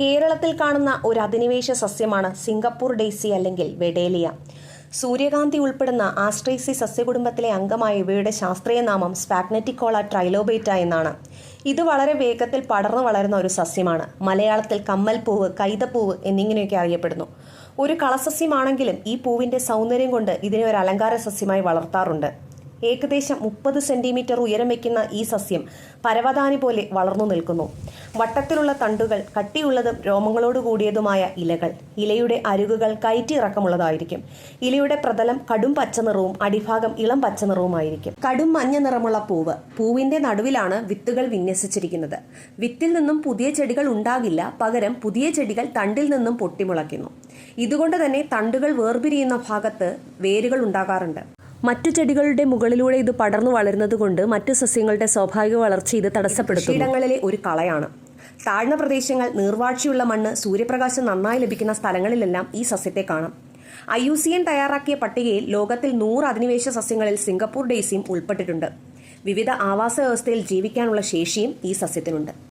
കേരളത്തിൽ കാണുന്ന ഒരു അധിനിവേശ സസ്യമാണ് സിംഗപ്പൂർ ഡേസി അല്ലെങ്കിൽ വെഡേലിയ. സൂര്യകാന്തി ഉൾപ്പെടുന്ന ആസ്ട്രേസി സസ്യകുടുംബത്തിലെ അംഗമായ ഇവയുടെ ശാസ്ത്രീയ നാമം സ്പാഗ്നറ്റിക്കോള ട്രൈലോബേറ്റ എന്നാണ്. ഇത് വളരെ വേഗത്തിൽ പടർന്നു വളരുന്ന ഒരു സസ്യമാണ്. മലയാളത്തിൽ കമ്മൽപ്പൂവ് കൈതപ്പൂവ് എന്നിങ്ങനെയൊക്കെ അറിയപ്പെടുന്നു. ഒരു കളസസ്യമാണെങ്കിലും ഈ പൂവിന്റെ സൗന്ദര്യം കൊണ്ട് ഇതിനെ ഒരു അലങ്കാര സസ്യമായി വളർത്താറുണ്ട്. ഏകദേശം മുപ്പത് സെന്റിമീറ്റർ ഉയരം വയ്ക്കുന്ന ഈ സസ്യം പരവതാനി പോലെ വളർന്നു നിൽക്കുന്നു. വട്ടത്തിലുള്ള തണ്ടുകൾ കട്ടിയുള്ളതും രോമങ്ങളോട് കൂടിയതുമായ ഇലകൾ. ഇലയുടെ അരുകുകൾ കയറ്റിയിറക്കമുള്ളതായിരിക്കും ഇലയുടെ പ്രതലം കടും പച്ച നിറവും അടിഭാഗം ഇളം പച്ച നിറവുമായിരിക്കും കടും മഞ്ഞ നിറമുള്ള പൂവ് പൂവിന്റെ നടുവിലാണ് വിത്തുകൾ വിന്യസിച്ചിരിക്കുന്നത്. വിത്തിൽ നിന്നും പുതിയ ചെടികൾ ഉണ്ടാകില്ല പകരം പുതിയ ചെടികൾ തണ്ടിൽ നിന്നും പൊട്ടിമുളയ്ക്കുന്നു. ഇതുകൊണ്ട് തന്നെ തണ്ടുകൾ വേർപിരിയുന്ന ഭാഗത്ത് വേരുകൾ ഉണ്ടാകാറുണ്ട്. മറ്റു ചെടികളുടെ മുകളിലൂടെ ഇത് പടർന്നു വളരുന്നത് കൊണ്ട് മറ്റു സസ്യങ്ങളുടെ സ്വാഭാവിക വളർച്ച ഇത് തടസ്സപ്പെടുത്തും ഇടങ്ങളിലെ ഒരു കളയാണ്. താഴ്ന്ന പ്രദേശങ്ങൾ നീർവാഴ്ചയുള്ള മണ്ണ് സൂര്യപ്രകാശം നന്നായി ലഭിക്കുന്ന സ്ഥലങ്ങളിലെല്ലാം ഈ സസ്യത്തെ കാണാം. ഐ യു സി എൻ തയ്യാറാക്കിയ പട്ടികയിൽ ലോകത്തിൽ നൂറ് അധിനിവേശ സസ്യങ്ങളിൽ സിംഗപ്പൂർ ഡേസിയും ഉൾപ്പെട്ടിട്ടുണ്ട്. വിവിധ ആവാസ വ്യവസ്ഥയിൽ ജീവിക്കാനുള്ള ശേഷിയും ഈ സസ്യത്തിനുണ്ട്.